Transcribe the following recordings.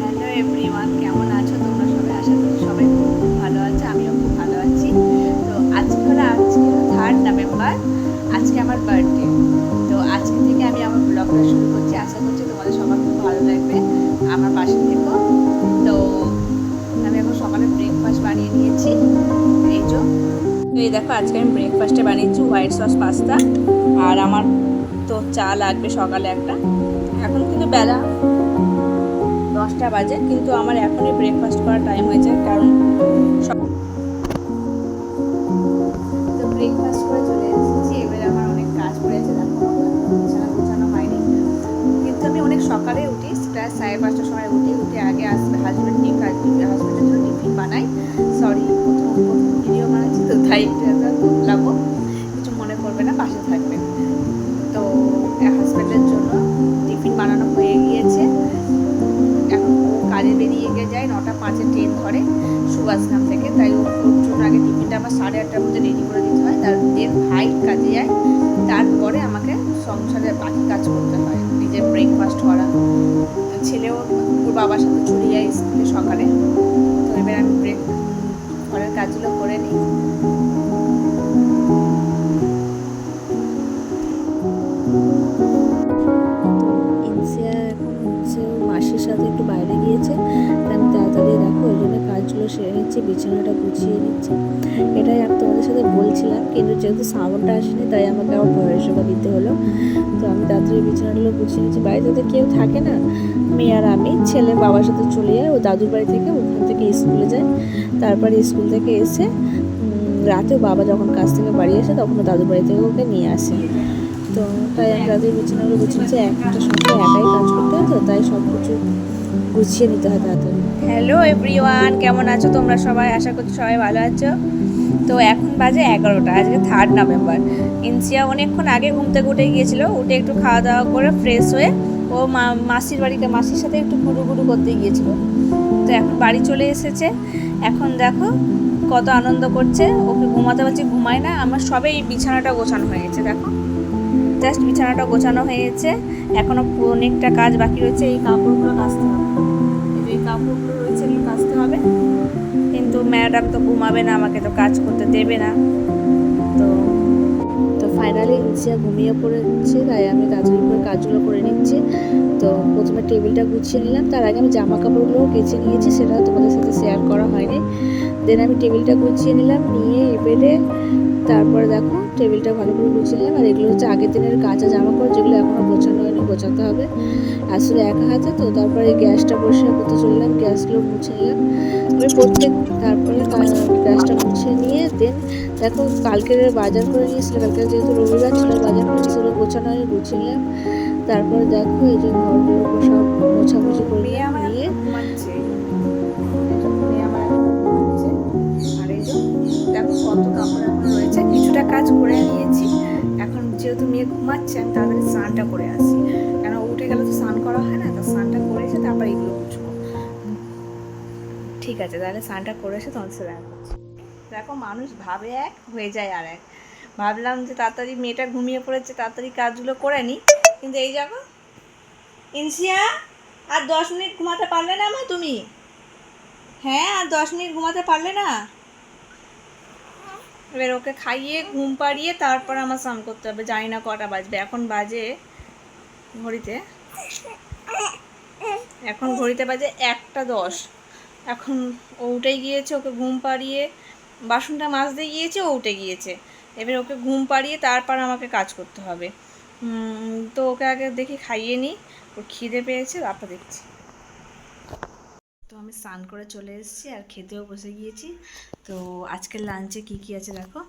Hello everyone আজকে আমি ব্রেকফাস্টে বানিয়েছি হোয়াইট সস পাস্তা আর আমার তো চা লাগবে সকালে একটা। এখন কিন্তু বেলা দশটা বাজে, কিন্তু আমার এখনই ব্রেকফাস্ট করার টাইম হয়েছে, কারণ আমি অনেক সকালে উঠি, প্রায় সাড়ে পাঁচটার সময় উঠি, উঠে আগে আসবে হাজব্যান্ড নিয়ে কাজ হাজব্যান্ডের জন্য টিফিন বানাই। সরি প্রথম ভিডিও বানাচ্ছি, তো তাই লাগবো কিছু মনে করবে না, পাশে থাকবে। তো হাজব্যান্ডের জন্য টিফিন বানানো হয়ে গিয়েছে। এখন কাজে বেরিয়ে গিয়ে যায়, নটা পাঁচে ট্রেন ধরে সুভাষগ্রাম থেকে। তাই ওর জন্য আগে টিফিনটা আমার সাড়ে আটটার মধ্যে রেডি করে দিতে হয়। তার দেন ভাই কাজে যায়। তারপরে আমাকে সংসারের বাকি কাজ করতে হয়। নিজের ব্রেকফাস্ট করা। ছেলেও ওর বাবার সাথে চলে যায় স্কুলে সকালে। তো এবার আমি ব্রেক ঘরের কাজগুলো করে নিই। মাসির সাথে একটু বাইরে গিয়েছে। আমি তাড়াতাড়ি দেখো, ওই জন্য কাজগুলো সেরে নিচ্ছি, বিছানাটা গুছিয়ে নিচ্ছি। বলছিলাম কিন্তু যেহেতু সাউন্ডটা আসেনি, তাই আমাকে আবার সেবা দিতে হলো। তো আমি তাড়াতাড়ি বিছানাগুলো গুছিয়ে নিচ্ছি বাড়িতে তো কেউ থাকে না? মেয়ে আর আমি। ছেলে বাবার সাথে চলে যায়। ও দাদুর বাড়ি থেকে ওখান থেকে স্কুলে যায়। তারপরে স্কুল থেকে এসে রাতেও বাবা যখন কাজ থেকে বাড়ি আসে, তখন দাদুর বাড়ি থেকে ওকে নিয়ে আসে। তো তাই আমি রাতের বিছানাগুলো গুছিয়েছি একটা সঙ্গে একাই কাজ করতে হয় তো, তাই সব কিছু গুছিয়ে নিতে হয় তাড়াতাড়ি হ্যালো এভরিওয়ান কেমন আছো তোমরা সবাই? আশা করছি সবাই ভালো আছো। তো এখন বাজে এগারোটা, আজকে থার্ড নভেম্বর ইনসিয়া অনেকক্ষণ আগে ঘুম থেকে উঠে গিয়েছিল, উঠে একটু খাওয়া দাওয়া করে ফ্রেশ হয়ে ও মাসির বাড়িতে, মাসির সাথে একটু গুরু গুরু করতে গিয়েছিল। তো এখন বাড়ি চলে এসেছে। এখন দেখো কত আনন্দ করছে। ওকে ঘুমাতে পারছি ঘুমায় না, আমার সবে এই বিছানাটা গোছানো হয়ে গেছে, দেখো। জাস্ট বিছানাটা গোছানো হয়েছে। এখনও অনেকটা কাজ বাকি রয়েছে, এই কাপড়গুলো কাচতে হবে। এই কাপড়গুলো রয়েছে, এগুলো কাচতে হবে। ম্যাডাম তো ঘুমাবে না, আমাকে তো কাজ করতে দেবে না। তো তো ফাইনালি ইনসিয়া ঘুমিয়ে পড়েছে, তাই আমি তাড়াতাড়ি করে, কাজগুলো করে নিচ্ছি। তো প্রথমে টেবিলটা গুছিয়ে নিলাম, তার আগে আমি জামা কাপড়গুলোও কেচে নিয়েছি সেটা তোমাদের সাথে শেয়ার করা হয়নি। দেন আমি টেবিলটা গুছিয়ে নিলাম, নিয়ে এবারে তারপরে দেখো টেবিলটা ভালো করে গুছিয়ে নিলাম। আর এগুলো হচ্ছে আগের দিনের কাঁচা জামা কাপড় যেগুলো এখনও গোছানো হয়নি গোছাতে হবে। আসলে একা হাতে তো তারপরে গ্যাসটা পরিষ্কার করতে চললাম গ্যাসগুলো মুছে নিলাম। আমি প্রত্যেক তারপরে গ্যাসটা মুছে নিয়ে দেন দেখো কালকের বাজার করে নিয়েছিল কালকে যেহেতু রবিবার ছিল বাজার করে নিয়েছিল গোছানো হয়ে গুছিয়ে নিলাম। তারপরে দেখো এই যে ঘরগুলো সব মোছামুছি করে নিয়ে দেখো কত কাপড় কিছুটা কাজ করে নিয়েছি। এখন যেহেতু মেয়ে ঘুমাচ্ছে, আমি তাড়াতাড়ি স্নানটা করে আসি। কেন উঠে গেলে তো স্নান করা হয় না, তো স্নানটা করে এসে তারপর এগুলো বুঝব ঠিক আছে, তাহলে স্নানটা করে এসে তোমার সাথে দেখা করছি। দেখো মানুষ ভাবে এক, হয়ে যায় আর এক। ভাবলাম যে তাড়াতাড়ি মেয়েটা ঘুমিয়ে পড়েছে, তাড়াতাড়ি কাজগুলো করে নিই কিন্তু এই দেখো, ইনসিয়া, আর দশ মিনিট ঘুমাতে পারলে না মা তুমি? হ্যাঁ আর দশ মিনিট ঘুমাতে পারলে না? এবার ওকে খাইয়ে, ঘুম পাড়িয়ে তারপর আমার স্নান করতে হবে। জানি না কটা বাজবে। এখন বাজে ঘড়িতে? এখন ঘড়িতে বাজে একটা দশ। এখন ও উঠে গিয়েছে, ওকে ঘুম পাড়িয়ে। বাসনটা মাজতে গিয়েছে, ও উঠে গিয়েছে। এবার ওকে ঘুম পাড়িয়ে তারপর আমাকে কাজ করতে হবে। তো ওকে আগে দেখি, খাইয়ে নিই ওর খিদে পেয়েছে তারপর দেখছি। তো আমি স্নান করে চলে এসেছি আর খেতেও বসে গিয়েছি। তো আজকের লাঞ্চে কি কি আছে দেখো?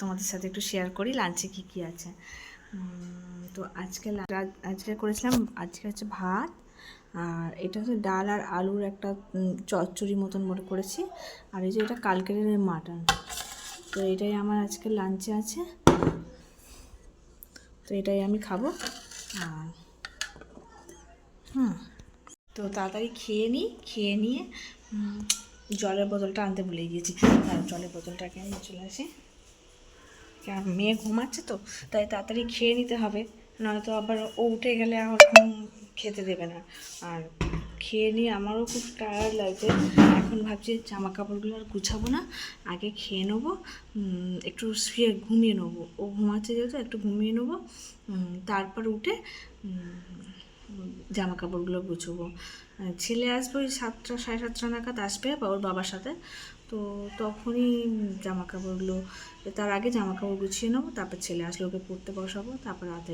তোমাদের সাথে একটু শেয়ার করি লাঞ্চে কি কি আছে। তো আজকে আজকে করেছিলাম, আজকে হচ্ছে ভাত আর এটা হচ্ছে ডাল আর আলুর একটা চচ্চড়ি মতন মনে করেছি। আর এই যে এটা কালকের মাটন তো এটাই আমার আজকে লাঞ্চে আছে। তো এটাই আমি খাব। আর, হুম। তো তাড়াতাড়ি খেয়ে নিই খেয়ে নিয়ে জলের বোতলটা আনতে ভুলে গিয়েছি। আর জলের বোতলটাকে নিয়ে চলে আসি। কারণ মেয়ে ঘুমাচ্ছে তো, তাই তাড়াতাড়ি খেয়ে নিতে হবে। নয়তো আবার ও উঠে গেলে আমার খেতে দেবে না। আর খেয়ে নিয়ে আমারও খুব টায়ার্ড লাগছে। এখন ভাবছি জামা কাপড়গুলো আর গুছাবো না, আগে খেয়ে নেব একটু শুয়ে ঘুমিয়ে নেব। ও ঘুমাচ্ছে যেহেতু, একটু ঘুমিয়ে নেব। তারপর উঠে জামা কাপড়গুলো গুছবো ছেলে আসবে ওই সাতটা, সাড়ে সাতটা নাগাদ আসবে বা ওর বাবার সাথে। তো তখনই জামা কাপড়গুলো তার আগে জামা কাপড় গুছিয়ে নেব, তারপর ছেলে আসলে ওকে পড়তে বসাবো, তারপর রাতে